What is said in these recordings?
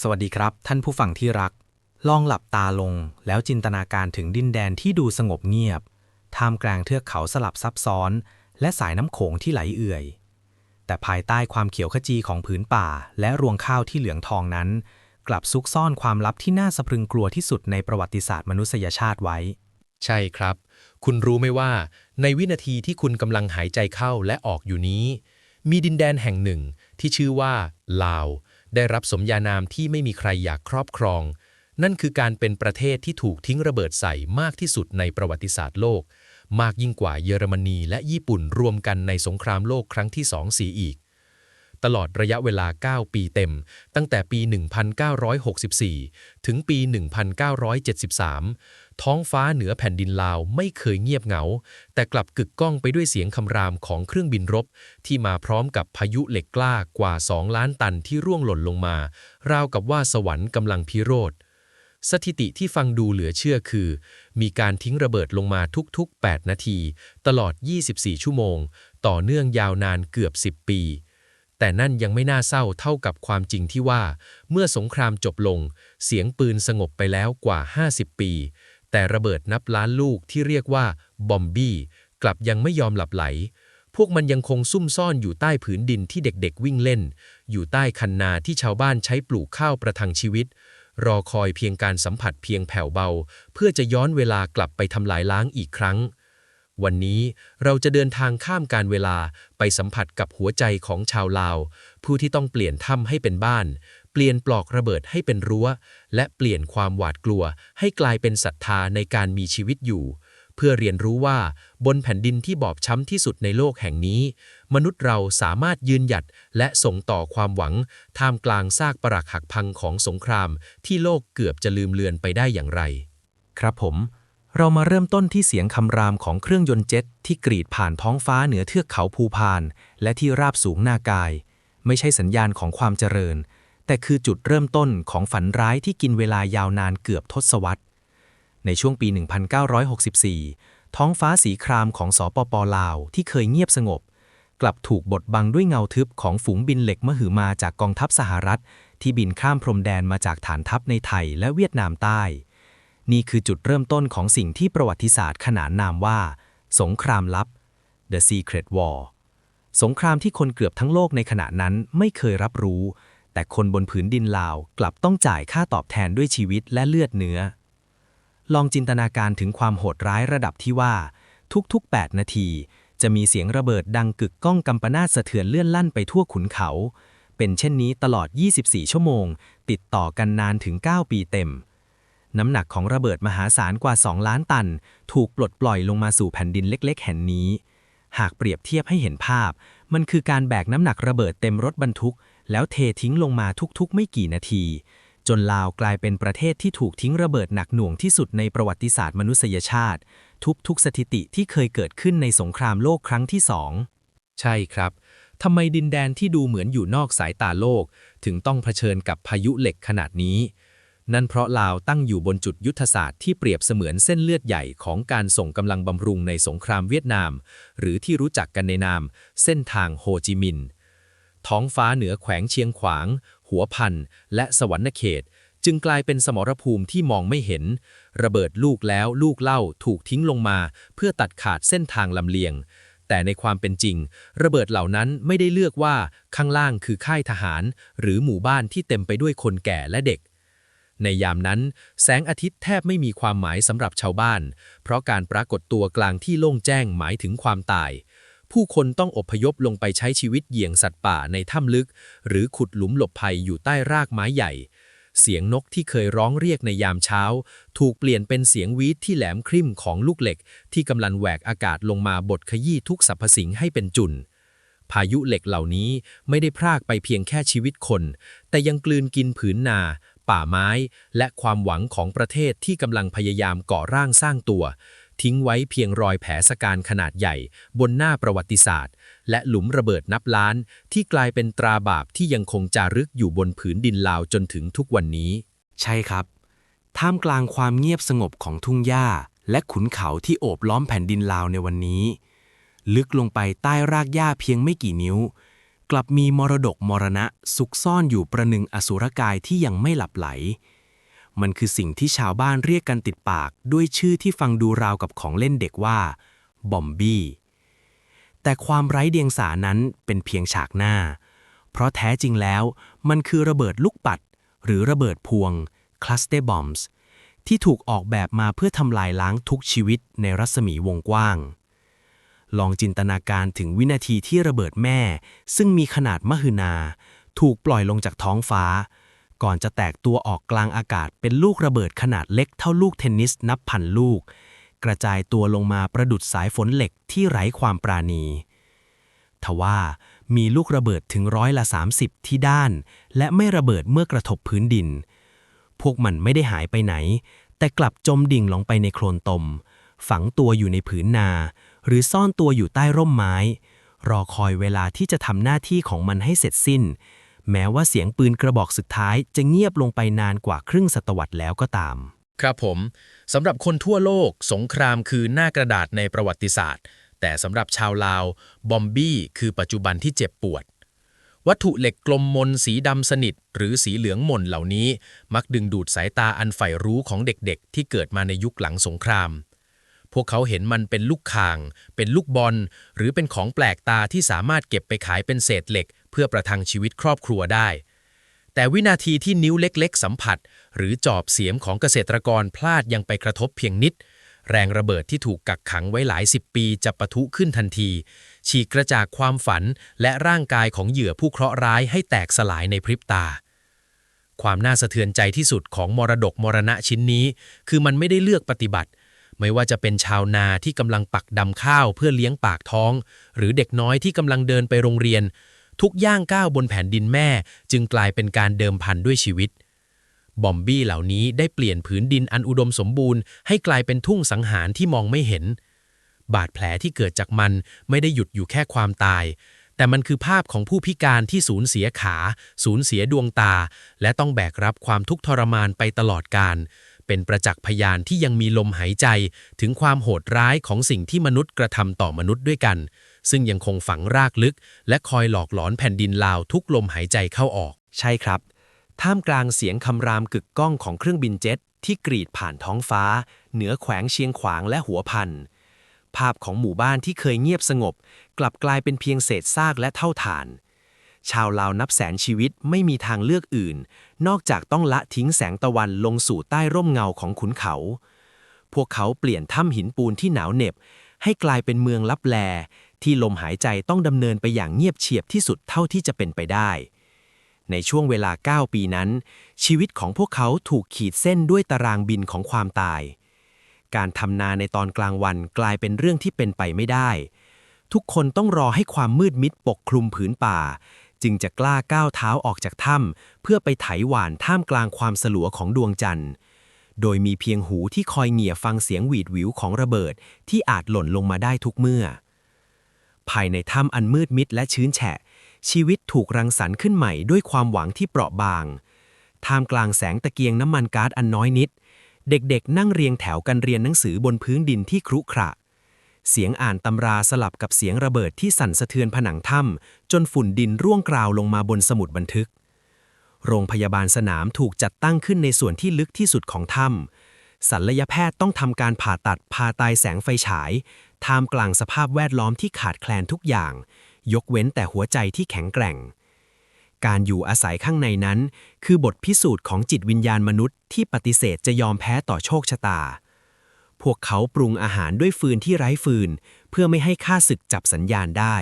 สวัสดีครับ ท่านผู้ฟังที่รัก ลองหลับตาลง แล้วจินตนาการถึงดินแดนที่ดูสงบเงียบ ท่ามกลางเทือกเขาสลับซับซ้อน และสายน้ำโขงที่ไหลเอื่อย แต่ภายใต้ความเขียวขจีของผืนป่า และรวงข้าวที่เหลืองทองนั้น กลับซุกซ่อนความลับที่น่าสะพรึงกลัวที่สุดในประวัติศาสตร์มนุษยชาติไว้ ใช่ครับ คุณรู้ไหมว่า ในวินาทีที่คุณกำลังหายใจเข้าและออกอยู่นี้ มีดินแดนแห่งหนึ่งที่ชื่อว่าลาว ได้รับสมญานามที่ไม่มีใครอยากครอบครอง นั่นคือการเป็นประเทศที่ถูกทิ้งระเบิดใส่มากที่สุดในประวัติศาสตร์โลก มากยิ่งกว่าเยอรมนีและญี่ปุ่นรวมกันในสงครามโลกครั้งที่สองสีอีก ตลอดระยะเวลา 9 ปีเต็ม ตั้งแต่ปี 1964 ถึงปี 1973 ท้องฟ้าเหนือแผ่นดินลาวไม่เคยเงียบเหงา แต่กลับกึกก้องไปด้วยเสียงคำรามของเครื่องบินรบ ที่มาพร้อมกับพายุเหล็กกล้ากว่า 2 ล้านตันที่ร่วงหล่นลงมา ราวกับว่าสวรรค์กำลังพิโรธสถิติที่ฟังดูเหลือเชื่อคือ มีการทิ้งระเบิดลงมาทุกๆ 8 นาที ตลอด 24 ชั่วโมง ต่อเนื่องยาวนานเกือบ 10 ปี แต่นั่นยังไม่น่าเศร้าเท่ากับความจริงที่ว่า เมื่อสงครามจบลง เสียงปืนสงบไปแล้วกว่า 50 ปี แต่ระเบิดนับล้านลูกที่เรียกว่าบอมบี้กลับยังไม่ยอมหลับไหล พวกมันยังคงซุ่มซ่อนอยู่ใต้ผืนดินที่เด็กๆวิ่งเล่น อยู่ใต้คันนาที่ชาวบ้านใช้ปลูกข้าวประทังชีวิต รอคอยเพียงการสัมผัสเพียงแผ่วเบา เพื่อจะย้อนเวลากลับไปทำลายล้างอีกครั้ง วันนี้เราจะเดินทางข้ามการเวลาไปสัมผัสกับหัวใจของชาวลาว ผู้ที่ต้องเปลี่ยนถ้ำให้เป็นบ้าน เปลี่ยนปลอกระเบิดให้เป็นรั้ว และเปลี่ยนความหวาดกลัว ให้กลายเป็นศรัทธาในการมีชีวิตอยู่ เพื่อเรียนรู้ว่าบนแผ่นดินที่บอบช้ำที่สุดในโลกแห่งนี้ มนุษย์เราสามารถยืนหยัดและส่งต่อความหวัง ท่ามกลางซากปรักหักพังของสงคราม ที่โลกเกือบจะลืมเลือนไปได้อย่างไร ครับผม เรามาเริ่มต้นที่เสียงคำรามของเครื่องยนต์เจ็ตที่กรีดผ่านท้องฟ้าเหนือเทือกเขาภูพาน และที่ราบสูงหน้ากาย ไม่ใช่สัญญาณของความเจริญ แต่คือจุดเริ่มต้นของฝันร้ายที่กินเวลายาวนานเกือบทศวรรษ ในช่วงปี 1964 ท้องฟ้าสีครามของสปปลาวที่เคยเงียบสงบ กลับถูกบดบังด้วยเงาทึบของฝูงบินเหล็กมหึมาจากกองทัพสหรัฐ ที่บินข้ามพรมแดนมาจากฐานทัพในไทยและเวียดนามใต้ นี่คือจุดเริ่มต้นของสิ่งที่ประวัติศาสตร์ขนานนามว่า สงครามลับ The Secret War สงครามที่คนเกือบทั้งโลกในขณะนั้นไม่เคยรับรู้ แต่คนบนผืนดินลาวกลับต้องจ่ายค่าตอบแทนด้วยชีวิตและเลือดเนื้อ ลองจินตนาการถึงความโหดร้ายระดับที่ว่า ทุกๆ 8 นาที จะมีเสียงระเบิดดังกึกก้องกำปนาตสะเทือนเลื่อนลั่นไปทั่วขุนเขา เป็นเช่นนี้ตลอด 24 ชั่วโมง ติดต่อกันนานถึง 9 ปีเต็ม น้ำหนักของระเบิดมหาศาลกว่า 2 ล้านตัน ถูกปลดปล่อยลงมาสู่แผ่นดินเล็ก ๆ แห่งนี้ หากเปรียบเทียบให้เห็นภาพ มันคือการแบกน้ำหนักระเบิดเต็มรถบรรทุก แล้วเททิ้งลงมาทุกๆ ไม่กี่นาที จนลาวกลายเป็นประเทศที่ถูกทิ้งระเบิดหนักหน่วงที่สุดในประวัติศาสตร์มนุษยชาติ ทุกๆสถิติที่เคยเกิดขึ้นในสงครามโลกครั้งที่สองใช่ครับทำไมดินแดนที่ดูเหมือนอยู่นอกสายตาโลก ถึงต้องเผชิญกับพายุเหล็กขนาดนี้ นั่นเพราะลาวตั้งอยู่บนจุดยุทธศาสตร์ที่เปรียบเสมือนเส้นเลือดใหญ่ของการส่งกำลังบำรุงในสงครามเวียดนาม หรือที่รู้จักกันในนาม เส้นทางโฮจิมินห์ท้องฟ้าเหนือแขวงเชียงขวาง หัวพัน และสวรรณเขต จึงกลายเป็นสมรภูมิที่มองไม่เห็น ระเบิดลูกแล้วลูกเล่าถูกทิ้งลงมา เพื่อตัดขาดเส้นทางลำเลียง แต่ในความเป็นจริง ระเบิดเหล่านั้นไม่ได้เลือกว่าข้างล่างคือค่ายทหาร หรือหมู่บ้านที่เต็มไปด้วยคนแก่และเด็ก ในยามนั้น แสงอาทิตย์แทบไม่มีความหมายสำหรับชาวบ้าน เพราะการปรากฏตัวกลางที่โล่งแจ้งหมายถึงความตาย ผู้คนต้องอพยพลงไปใช้ชีวิตเหยี่ยงสัตว์ป่าในถ้ำลึก หรือขุดหลุมหลบภัยอยู่ใต้รากไม้ใหญ่ เสียงนกที่เคยร้องเรียกในยามเช้า ถูกเปลี่ยนเป็นเสียงวีดที่แหลมคริมของลูกเหล็ก ที่กำลังแหวกอากาศลงมาบดขยี้ทุกสรรพสิ่งให้เป็นจุนพายุเหล็กเหล่านี้ไม่ได้พรากไปเพียงแค่ชีวิตคน แต่ยังกลืนกินผืนนา ป่าไม้ และความหวังของประเทศที่กำลังพยายามก่อร่างสร้างตัว ทิ้งไว้เพียงรอยแผลสการขนาดใหญ่ บนหน้าประวัติศาสตร์ และหลุมระเบิดนับล้าน ที่กลายเป็นตราบาปที่ยังคงจารึกอยู่บนผืนดินลาวจนถึงทุกวันนี้ ใช่ครับ ท่ามกลางความเงียบสงบของทุ่งหญ้า และขุนเขาที่โอบล้อมแผ่นดินลาวในวันนี้ ลึกลงไปใต้รากหญ้าเพียงไม่กี่นิ้ว กลับมีมรดกมรณะซุกซ่อนอยู่ประหนึ่งอสุรกายที่ยังไม่หลับไหล มันคือสิ่งที่ชาวบ้านเรียกกันติดปากด้วยชื่อที่ฟังดูราวกับของเล่นเด็กว่า บอมบี้ แต่ความไร้เดียงสานั้นเป็นเพียงฉากหน้า เพราะแท้จริงแล้วมันคือระเบิดลูกปัด หรือระเบิดพวง cluster bombs ที่ถูกออกแบบมาเพื่อทำลายล้างทุกชีวิตในรัศมีวงกว้าง ลองจินตนาการถึงวินาทีที่ระเบิดแม่ ซึ่งมีขนาดมหึนา ถูกปล่อยลงจากท้องฟ้า ก่อนจะแตกตัวออกกลางอากาศเป็นลูกระเบิดขนาดเล็กเท่าลูกเทนนิสนับพันลูก กระจายตัวลงมาประดุดสายฝนเหล็กที่ไร้ความปราณีทว่ามีลูกระเบิดถึงร้อยละ 30 ที่ด้าน และไม่ระเบิดเมื่อกระทบพื้นดิน พวกมันไม่ได้หายไปไหน แต่กลับจมดิ่งลงไปในโคลนตม ฝังตัวอยู่ในผืนนา หรือซ่อนตัวอยู่ใต้ร่มไม้ รอคอยเวลาที่จะทำหน้าที่ของมันให้เสร็จสิ้น แม้ว่าเสียงปืนกระบอกสุดท้ายจะเงียบลงไปนานกว่าครึ่งศตวรรษแล้วก็ตาม ครับผมสำหรับคนทั่วโลก สงครามคือหน้ากระดาษในประวัติศาสตร์ แต่สำหรับชาวลาว บอมบี้คือปัจจุบันที่เจ็บปวดวัตถุเหล็กกลมมนสีดำสนิท หรือสีเหลืองหม่นเหล่านี้ มักดึงดูดสายตาอันใฝ่รู้ของเด็กๆ ที่เกิดมาในยุคหลังสงคราม พวกเขาเห็นมันเป็นลูกข่าง เป็นลูกบอล หรือเป็นของแปลกตาที่สามารถเก็บไปขายเป็นเศษเหล็ก เพื่อประทังชีวิตครอบครัวได้ แต่วินาทีที่นิ้วเล็กๆ สัมผัส หรือจอบเสียมของเกษตรกรพลาดยังไปกระทบเพียงนิด แรงระเบิดที่ถูกกักขังไว้หลายสิบปีจะปะทุขึ้นทันที ฉีกกระจากความฝันและร่างกายของเหยื่อผู้เคราะห์ร้ายให้แตกสลายในพริบตาความน่าสะเทือนใจที่สุดของมรดกมรณะชิ้นนี้ คือมันไม่ได้เลือกปฏิบัติ ไม่ว่าจะเป็นชาวนาที่กำลังปักดำข้าวเพื่อเลี้ยงปากท้อง หรือเด็กน้อยที่กำลังเดินไปโรงเรียน ทุกย่างก้าวบนแผ่นดินแม่ จึงกลายเป็นการเดิมพันด้วยชีวิต บอมบี้เหล่านี้ได้เปลี่ยนผืนดินอันอุดมสมบูรณ์ให้กลายเป็นทุ่งสังหารที่มองไม่เห็น บาดแผลที่เกิดจากมันไม่ได้หยุดอยู่แค่ความตาย แต่มันคือภาพของผู้พิการที่สูญเสียขา สูญเสียดวงตา และต้องแบกรับความทุกข์ทรมานไปตลอดกาล เป็นประจักษ์พยานที่ยังมีลมหายใจถึงความโหดร้ายของสิ่งที่มนุษย์กระทำต่อมนุษย์ด้วยกัน ซึ่งยังคงฝังรากลึก และคอยหลอกหลอนแผ่นดินลาวทุกลมหายใจเข้าออก ใช่ครับ ท่ามกลางเสียงคำรามกึกก้องของเครื่องบินเจ็ตที่กรีดผ่านท้องฟ้า เหนือแขวงเชียงขวางและหัวพัน ภาพของหมู่บ้านที่เคยเงียบสงบ กลับกลายเป็นเพียงเศษซากและเท่าฐาน ชาวลาวนับแสนชีวิตไม่มีทางเลือกอื่น นอกจากต้องละทิ้งแสงตะวันลงสู่ใต้ร่มเงาของขุนเขา พวกเขาเปลี่ยนถ้ำหินปูนที่หนาวเหน็บ ให้กลายเป็นเมืองลับแล ที่ลมหายใจต้องดำเนินไปอย่างเงียบเฉียบที่สุดเท่าที่จะเป็นไปได้ ในช่วงเวลา 9 ปีนั้น ชีวิตของพวกเขาถูกขีดเส้นด้วยตารางบินของความตาย การทำนาในตอนกลางวันกลายเป็นเรื่องที่เป็นไปไม่ได้ทุกคนต้องรอให้ความมืดมิดปกคลุมผืนป่า จึงจะกล้าก้าวเท้าออกจากถ้ำเพื่อไปไถหวานท่ามกลางความสลัวของดวงจันทร์ โดยมีเพียงหูที่คอยเหงี่ยฟังเสียงหวีดหวิวของระเบิดที่อาจหล่นลงมาได้ทุกเมื่อ ภายในถ้ำอันมืดมิดและชื้นแฉะ ชีวิตถูกรังสรรค์ขึ้นใหม่ด้วยความหวังที่เปราะบาง ท่ามกลางแสงตะเกียงน้ำมันก๊าซอันน้อยนิด เด็กๆ นั่งเรียงแถวกันเรียนหนังสือบนพื้นดินที่ครุขระเสียงอ่านตำราสลับกับเสียงระเบิดที่สั่นสะเทือนผนังถ้ำ จนฝุ่นดินร่วงกราวลงมาบนสมุดบันทึก โรงพยาบาลสนามถูกจัดตั้งขึ้นในส่วนที่ลึกที่สุดของถ้ำศัลยแพทย์ต้องทำการผ่าตัดพาตายแสงไฟฉาย ท่ามกลางสภาพแวดล้อมที่ขาดแคลนทุกอย่าง ยกเว้นแต่หัวใจที่แข็งแกร่ง การอยู่อาศัยข้างในนั้น คือบทพิสูจน์ของจิตวิญญาณมนุษย์ที่ปฏิเสธจะยอมแพ้ต่อโชคชะตาพวกเขาปรุงอาหารด้วยฟืนที่ไร้ฟืน เพื่อไม่ให้ข้าศึกจับสัญญาณได้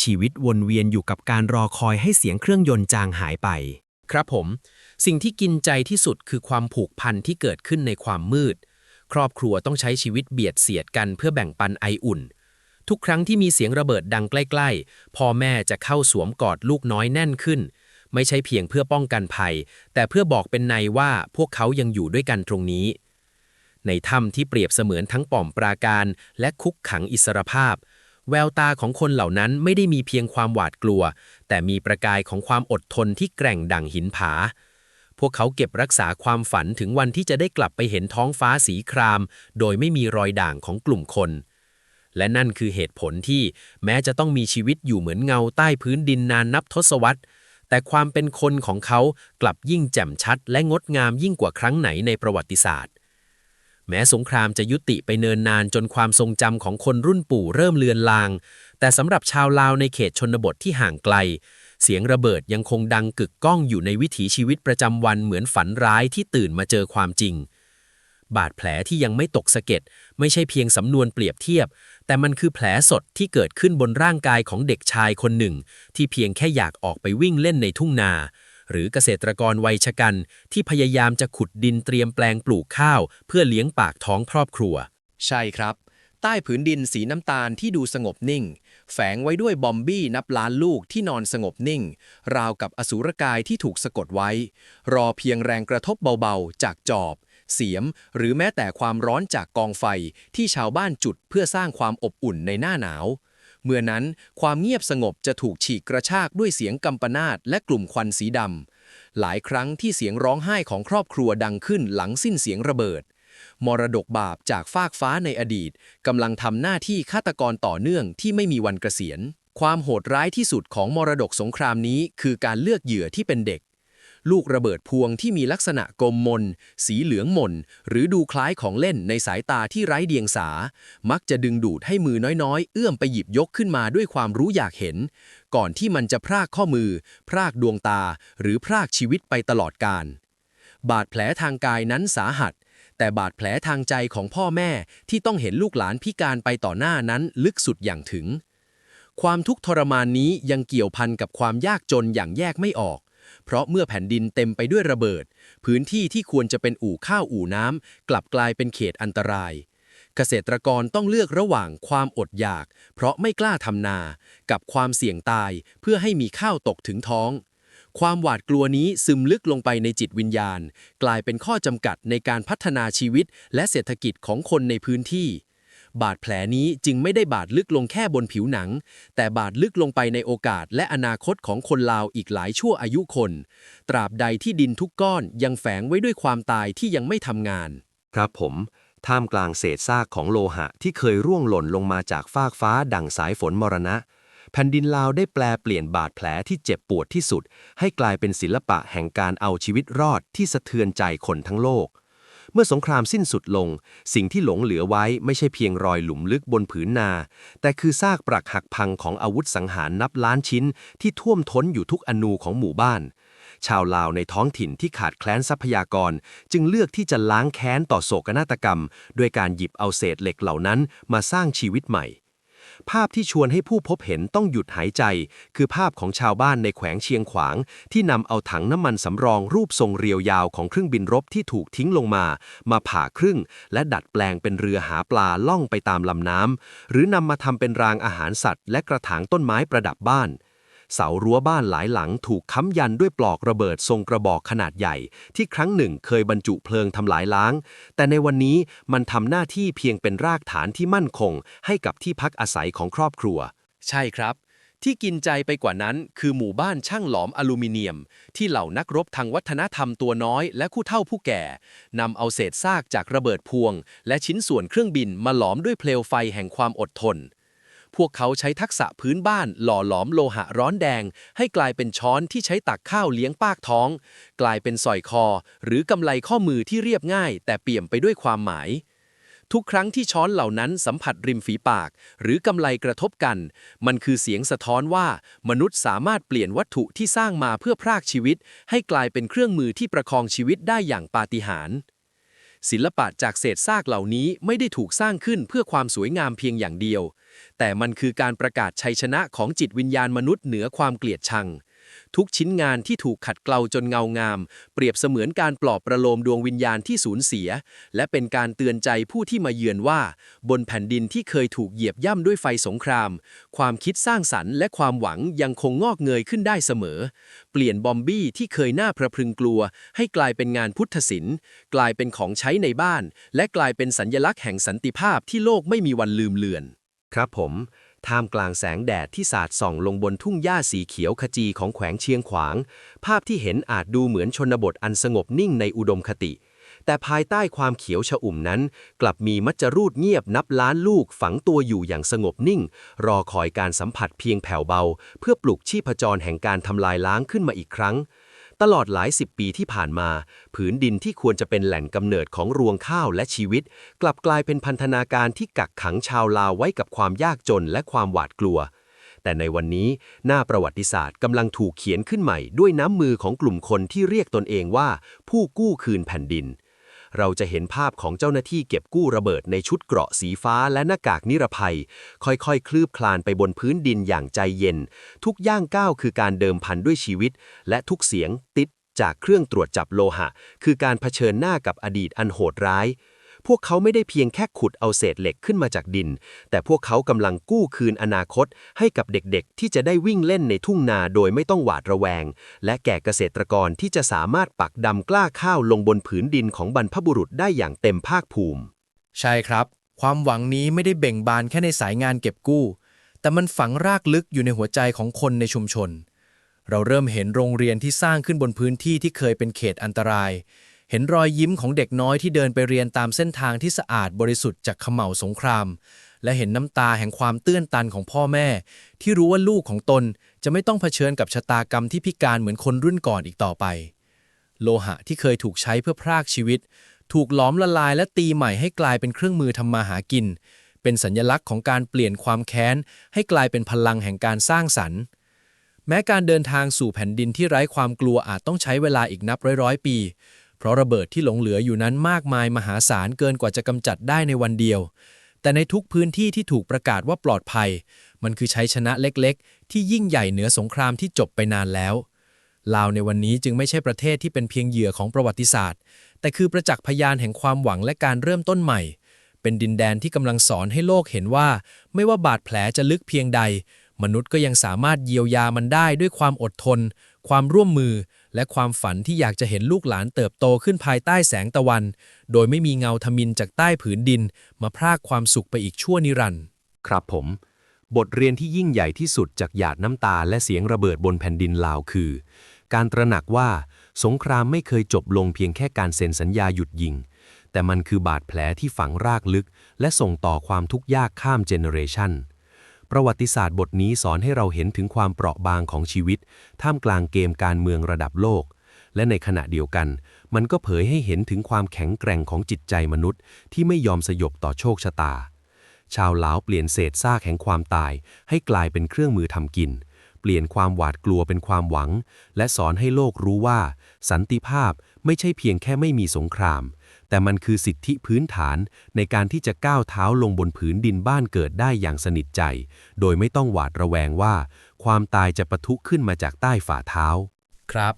ชีวิตวนเวียนอยู่กับการรอคอยให้เสียงเครื่องยนต์จางหายไป ครับผม สิ่งที่กินใจที่สุดคือความผูกพันที่เกิดขึ้นในความมืด ครอบครัวต้องใช้ชีวิตเบียดเสียดกันเพื่อแบ่งปันไออุ่น ทุกครั้งที่มีเสียงระเบิดดังใกล้ ๆ พ่อแม่จะเข้าสวมกอดลูกน้อยแน่นขึ้น ไม่ใช่เพียงเพื่อป้องกันภัย แต่เพื่อบอกเป็นในว่าพวกเขายังอยู่ด้วยกันตรงนี้ในถ้ำที่เปรียบเสมือนทั้งป่อมปราการและคุกขังอิสรภาพ แววตาของคนเหล่านั้นไม่ได้มีเพียงความหวาดกลัว แต่มีประกายของความอดทนที่แกร่งดั่งหินผา พวกเขาเก็บรักษาความฝันถึงวันที่จะได้กลับไปเห็นท้องฟ้าสีคราม โดยไม่มีรอยด่างของกลุ่มคน และนั่นคือเหตุผลที่แม้จะต้องมีชีวิตอยู่เหมือนเงาใต้พื้นดินนานนับทศวรรษ แต่ความเป็นคนของเขากลับยิ่งแจ่มชัด และงดงามยิ่งกว่าครั้งไหนในประวัติศาสตร์ แม้สงครามจะยุติไปเนินนานจนความทรงจำของคนรุ่นปู่เริ่มเลือนลาง แต่สำหรับชาวลาวในเขตชนบทที่ห่างไกล เสียงระเบิดยังคงดังกึกก้องอยู่ในวิถีชีวิตประจำวันเหมือนฝันร้ายที่ตื่นมาเจอความจริง บาดแผลที่ยังไม่ตกสะเก็ดไม่ใช่เพียงสำนวนเปรียบเทียบ แต่มันคือแผลสดที่เกิดขึ้นบนร่างกายของเด็กชายคนหนึ่ง ที่เพียงแค่อยากออกไปวิ่งเล่นในทุ่งนา หรือเกษตรกรวัยชะกัน ที่พยายามจะขุดดินเตรียมแปลงปลูกข้าว เพื่อเลี้ยงปากท้องครอบครัว ใช่ครับ ใต้ผืนดินสีน้ำตาลที่ดูสงบนิ่ง แฝงไว้ด้วยบอมบี้นับล้านลูกที่นอนสงบนิ่ง ราวกับอสูรกายที่ถูกสะกดไว้ รอเพียงแรงกระทบเบาๆ จากจอบ เสียม หรือแม้แต่ความร้อนจากกองไฟที่ชาวบ้านจุดเพื่อสร้างความอบอุ่นในหน้าหนาว เมื่อนั้นความเงียบสงบจะถูกฉีกกระชากด้วยเสียงกำปนาตและกลุ่มควันสีดำหลายครั้งที่เสียงร้องไห้ของครอบครัวดังขึ้นหลังสิ้นเสียงระเบิด มรดกบาปจากฟากฟ้าในอดีตกำลังทำหน้าที่ฆาตกรต่อเนื่องที่ไม่มีวันเกษียณ ความโหดร้ายที่สุดของมรดกสงครามนี้คือการเลือกเหยื่อที่เป็นเด็ก ลูกระเบิดพวงที่มีลักษณะกลมมน สีเหลืองมนหรือดูคล้ายของเล่นในสายตาที่ไร้เดียงสา มักจะดึงดูดให้มือน้อยๆ เอื้อมไปหยิบยกขึ้นมาด้วยความรู้อยากเห็น ก่อนที่มันจะพรากข้อมือ พรากดวงตา หรือพรากชีวิตไปตลอดกาลบาดแผลทางกายนั้นสาหัส แต่บาดแผลทางใจของพ่อแม่ที่ต้องเห็นลูกหลานพิการไปต่อหน้านั้นลึกสุดอย่างถึงความทุกข์ทรมานนี้ยังเกี่ยวพันกับความยากจนอย่างแยกไม่ออก เพราะเมื่อแผ่นดินเต็มไปด้วยระเบิด พื้นที่ที่ควรจะเป็นอู่ข้าวอู่น้ำกลับกลายเป็นเขตอันตราย เกษตรกรต้องเลือกระหว่างความอดอยาก เพราะไม่กล้าทำนา กับความเสี่ยงตายเพื่อให้มีข้าวตกถึงท้อง ความหวาดกลัวนี้ซึมลึกลงไปในจิตวิญญาณ กลายเป็นข้อจำกัดในการพัฒนาชีวิตและเศรษฐกิจของคนในพื้นที่ บาดแผลนี้จึงไม่ได้บาดลึกลงแค่บนผิวหนัง แต่บาดลึกลงไปในโอกาสและอนาคตของคนลาวอีกหลายชั่วอายุคน ตราบใดที่ดินทุกก้อนยังแฝงไว้ด้วยความตายที่ยังไม่ทำงาน ครับผม ท่ามกลางเศษซากของโลหะที่เคยร่วงหล่นลงมาจากฟากฟ้าดั่งสายฝนมรณะ แผ่นดินลาวได้แปลเปลี่ยนบาดแผลที่เจ็บปวดที่สุด ให้กลายเป็นศิลปะแห่งการเอาชีวิตรอดที่สะเทือนใจคนทั้งโลก มื่อสงครามสิ้นสุดลง สิ่งที่หลงเหลือไว้ไม่ใช่เพียงรอยหลุมลึกบนผืนนา แต่คือซากปรักหักพังของอาวุธสังหารนับล้านชิ้น ที่ท่วมท้นอยู่ทุกอนูของหมู่บ้าน ชาวลาวในท้องถิ่นที่ขาดแคลนทรัพยากร จึงเลือกที่จะล้างแค้นต่อโศกนาฏกรรม ด้วยการหยิบเอาเศษเหล็กเหล่านั้นมาสร้างชีวิตใหม่ ภาพที่ชวนให้ผู้พบเห็นต้องหยุดหายใจ คือภาพของชาวบ้านในแขวงเชียงขวาง ที่นำเอาถังน้ำมันสำรองรูปทรงเรียวยาวของเครื่องบินรบที่ถูกทิ้งลงมา มาผ่าครึ่ง และดัดแปลงเป็นเรือหาปลาล่องไปตามลำน้ำหรือนำมาทำเป็นรางอาหารสัตว์ และกระถางต้นไม้ประดับบ้าน เสารั้วบ้านหลายหลังถูกค้ำยันด้วยปลอกระเบิดทรงกระบอกขนาดใหญ่ ที่ครั้งหนึ่งเคยบรรจุเพลิงทำลายล้าง แต่ในวันนี้มันทำหน้าที่เพียงเป็นรากฐานที่มั่นคง ให้กับที่พักอาศัยของครอบครัว ใช่ครับ ที่กินใจไปกว่านั้น คือหมู่บ้านช่างหลอมอลูมิเนียม ที่เหล่านักรบทางวัฒนธรรมตัวน้อยและคู่เฒ่าผู้แก่นำเอาเศษซากจากระเบิดพวง และชิ้นส่วนเครื่องบินมาหลอมด้วยเปลวไฟแห่งความอดทน พวกเขาใช้ทักษะพื้นบ้านหล่อหลอมโลหะร้อนแดง ให้กลายเป็นช้อนที่ใช้ตักข้าวเลี้ยงปากท้อง กลายเป็นสอยคอ หรือกำไลข้อมือที่เรียบง่าย แต่เปี่ยมไปด้วยความหมาย ทุกครั้งที่ช้อนเหล่านั้นสัมผัสริมฝีปาก หรือกำไลกระทบกัน มันคือเสียงสะท้อนว่า มนุษย์สามารถเปลี่ยนวัตถุที่สร้างมาเพื่อพรากชีวิต ให้กลายเป็นเครื่องมือที่ประคองชีวิตได้อย่างปาฏิหาริย์ ศิลปะจากเศษซากเหล่านี้ไม่ได้ถูกสร้างขึ้นเพื่อความสวยงามเพียงอย่างเดียว แต่มันคือการประกาศชัยชนะของจิตวิญญาณมนุษย์เหนือความเกลียดชัง ทุกชิ้นงานที่ถูกขัดเกลาจนเงางาม เปรียบเสมือนการปลอบประโลมดวงวิญญาณที่สูญเสีย และเป็นการเตือนใจผู้ที่มาเยือนว่า บนแผ่นดินที่เคยถูกเหยียบย่ำด้วยไฟสงคราม ความคิดสร้างสรรค์และความหวังยังคงงอกเงยขึ้นได้เสมอ เปลี่ยนบอมบี้ที่เคยน่าพระพรึงกลัว ให้กลายเป็นงานพุทธศิลป์ กลายเป็นของใช้ในบ้าน และกลายเป็นสัญลักษณ์แห่งสันติภาพที่โลกไม่มีวันลืมเลือน ครับผม ท่ามกลางแสงแดดที่สาดส่องลงบนทุ่งหญ้าสีเขียวขจีของแขวงเชียงขวาง ภาพที่เห็นอาจดูเหมือนชนบทอันสงบนิ่งในอุดมคติ แต่ภายใต้ความเขียวชอุ่มนั้น กลับมีมัจจรูดเงียบนับล้านลูกฝังตัวอยู่อย่างสงบนิ่ง รอคอยการสัมผัสเพียงแผ่วเบา เพื่อปลุกชีพจรแห่งการทำลายล้างขึ้นมาอีกครั้ง ตลอดหลายสิบปีที่ผ่านมา ผืนดินที่ควรจะเป็นแหล่งกำเนิดของรวงข้าวและชีวิต กลับกลายเป็นพันธนาการที่กักขังชาวลาวไว้กับความยากจนและความหวาดกลัว แต่ในวันนี้หน้าประวัติศาสตร์กำลังถูกเขียนขึ้นใหม่ด้วยน้ำมือของกลุ่มคนที่เรียกตนเองว่า ผู้กู้คืนแผ่นดิน เราจะเห็นภาพของเจ้าหน้าที่เก็บกู้ระเบิดในชุดเกราะสีฟ้าและหน้ากากนิรภัย ค่อยๆ คลืบคลานไปบนพื้นดินอย่างใจเย็น ทุกย่างก้าวคือการเดิมพันด้วยชีวิต และทุกเสียงติดจากเครื่องตรวจจับโลหะ คือการเผชิญหน้ากับอดีตอันโหดร้าย พวกเขาไม่ได้เพียงแค่ขุดเอาเศษเหล็กขึ้นมาจากดิน แต่พวกเขากำลังกู้คืนอนาคต ให้กับเด็กๆ ที่จะได้วิ่งเล่นในทุ่งนาโดยไม่ต้องหวาดระแวง และแก่เกษตรกรที่จะสามารถปักดำกล้าข้าวลงบนผืนดินของบรรพบุรุษได้อย่างเต็มภาคภูมิ ใช่ครับ ความหวังนี้ไม่ได้เบ่งบานแค่ในสายงานเก็บกู้ แต่มันฝังรากลึกอยู่ในหัวใจของคนในชุมชนเราเริ่มเห็นโรงเรียนที่สร้างขึ้นบนพื้นที่ที่เคยเป็นเขตอันตราย เห็นรอยยิ้มของเด็กน้อยที่เดินไปเรียนตามเส้นทางที่สะอาดบริสุทธิ์จากขม่าวสงคราม และเห็นน้ำตาแห่งความตื้นตันของพ่อแม่ ที่รู้ว่าลูกของตนจะไม่ต้องเผชิญกับชะตากรรมที่พิการเหมือนคนรุ่นก่อนอีกต่อไป โลหะที่เคยถูกใช้เพื่อพรากชีวิต ถูกหลอมละลายและตีใหม่ให้กลายเป็นเครื่องมือทำมาหากิน เป็นสัญลักษณ์ของการเปลี่ยนความแค้น ให้กลายเป็นพลังแห่งการสร้างสรรค์แม้การเดินทางสู่แผ่นดินที่ไร้ความกลัวอาจต้องใช้เวลาอีกนับร้อยๆปี เพราะระเบิดที่หลงเหลืออยู่นั้นมากมายมหาศาลเกินกว่าจะกำจัดได้ในวันเดียว แต่ในทุกพื้นที่ที่ถูกประกาศว่าปลอดภัย มันคือชัยชนะเล็กๆ ที่ยิ่งใหญ่เหนือสงครามที่จบไปนานแล้วลาวในวันนี้จึงไม่ใช่ประเทศที่เป็นเพียงเหยื่อของประวัติศาสตร์ แต่คือประจักษ์พยานแห่งความหวังและการเริ่มต้นใหม่ เป็นดินแดนที่กำลังสอนให้โลกเห็นว่า ไม่ว่าบาดแผลจะลึกเพียงใด มนุษย์ก็ยังสามารถเยียวยามันได้ด้วยความอดทน ความร่วมมือ และความฝันที่อยากจะเห็นลูกหลานเติบโตขึ้นภายใต้แสงตะวัน โดยไม่มีเงาทมินจากใต้ผืนดิน มาพรากความสุขไปอีกชั่วนิรันดร์ครับผม บทเรียนที่ยิ่งใหญ่ที่สุดจากหยาดน้ำตาและเสียงระเบิดบนแผ่นดินลาวคือ การตระหนักว่าสงครามไม่เคยจบลงเพียงแค่การเซ็นสัญญาหยุดยิง แต่มันคือบาดแผลที่ฝังรากลึก และส่งต่อความทุกข์ยากข้ามเจเนอเรชัน ประวัติศาสตร์บทนี้สอนให้เราเห็นถึงความเปราะบางของชีวิต ท่ามกลางเกมการเมืองระดับโลก และในขณะเดียวกัน มันก็เผยให้เห็นถึงความแข็งแกร่งของจิตใจมนุษย์ ที่ไม่ยอมสยบต่อโชคชะตา ชาวลาวเปลี่ยนเศษซากแห่งความตาย ให้กลายเป็นเครื่องมือทำกิน เปลี่ยนความหวาดกลัวเป็นความหวัง และสอนให้โลกรู้ว่า สันติภาพไม่ใช่เพียงแค่ไม่มีสงคราม แต่มันคือสิทธิพื้นฐานในการที่จะก้าวเท้าลงบนผืนดินบ้านเกิดได้อย่างสนิทใจ โดยไม่ต้องหวาดระแวงว่า ความตายจะปะทุขึ้นมาจากใต้ฝ่าเท้า ครับ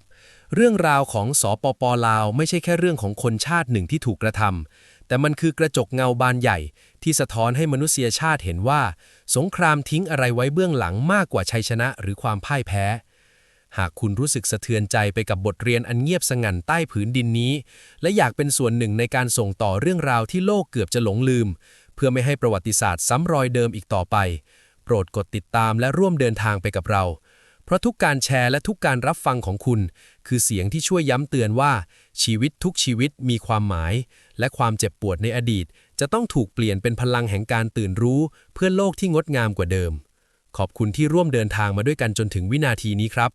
เรื่องราวของสปปลาวไม่ใช่แค่เรื่องของคนชาติหนึ่งที่ถูกกระทำแต่มันคือกระจกเงาบานใหญ่ ที่สะท้อนให้มนุษยชาติเห็นว่า สงครามทิ้งอะไรไว้เบื้องหลังมากกว่าชัยชนะหรือความพ่ายแพ้ หากคุณรู้สึกสะเทือนใจไปกับบทเรียนอันเงียบสงั่นใต้ผืนดินนี้ และอยากเป็นส่วนหนึ่งในการส่งต่อเรื่องราวที่โลกเกือบจะหลงลืม เพื่อไม่ให้ประวัติศาสตร์ซ้ำรอยเดิมอีกต่อไป โปรดกดติดตามและร่วมเดินทางไปกับเรา เพราะทุกการแชร์และทุกการรับฟังของคุณ คือเสียงที่ช่วยย้ำเตือนว่า ชีวิตทุกชีวิตมีความหมาย และความเจ็บปวดในอดีต จะต้องถูกเปลี่ยนเป็นพลังแห่งการตื่นรู้ เพื่อโลกที่งดงามกว่าเดิม ขอบคุณที่ร่วมเดินทางมาด้วยกันจนถึงวินาทีนี้ครับ